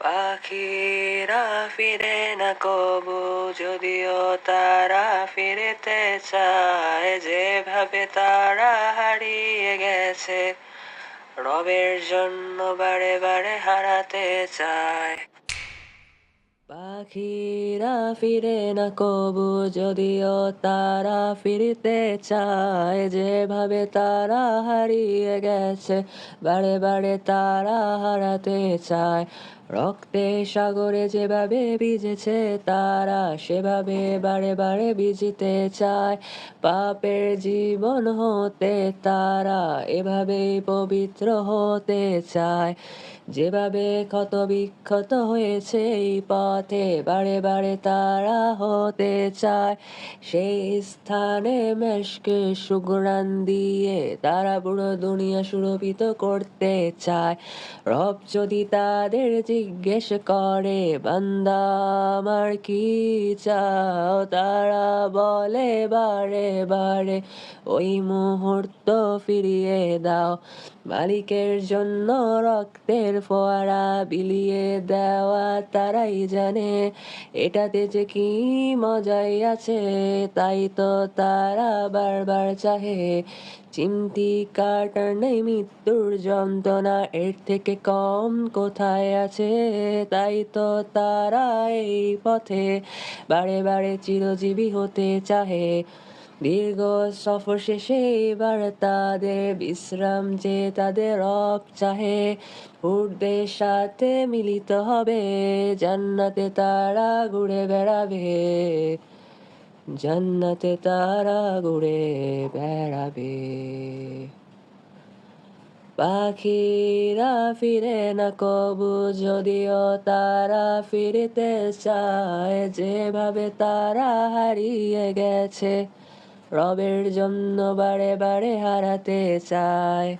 পাখিরা ফিরে না কবু, যদিও তারা ফিরেতে চায়, যেভাবে তারা হারিয়ে গেছে, রবের জন্য বারে বারে হারাতে চায়। পাখিরা ফিরে না, কবু যদিও তারা ফিরতে চায়, যেভাবে তারা হারিয়ে গেছে, বারে বারে তারা হারাতে চায়। রক্তে সাগরে যেভাবে ভিজেছে, তারা সেভাবে বারে বারে ভিজিতে চায়। পাপের জীবন হতে তারা এভাবেই পবিত্র হতে চায়। যেভাবে ক্ষত বিক্ষত হয়েছে এই পথে বারে বারে তারা হতে চায়। সেই স্থানে মেশকে সুগ্রান দিয়ে তারা পুরো দুনিয়া সুরভিত করতে চায়। রব যদি তাদের জিজ্ঞেস করে, বান্দা, আমার কি চাও? তারা বলে, বারে বারে, ওই মুহূর্ত ফিরিয়ে দাও। মালিকের জন্য রক্তের ফোয়ারা বিলিয়ে দেওয়া তারাই জানে এটাতে যে কি মজাই আছে, তাই তো তারা বারবার চাহে। চিমটি কাটার নেই মৃত্যুর যন্ত্রণা, এর থেকে কম কোথায় আছে? তাই তো তারা এই পথে বারে বারে চিরজীবী হতে চাহে। দীর্ঘ সফর শেষে এবার তাদের বিশ্রাম যে তাদের রব চাহে উর্দের সাথে মিলিত হবে, জান্নাতে তারা ঘুরে বেড়াবে। জান্নাতে তারা ঘুরে বেড়াবে। পাখিরা ফিরে না, কবু যদিও তারা ফিরতে চায়, যেভাবে তারা হারিয়ে গেছে। রবের জন্য বারে বারে হারাতে চায়।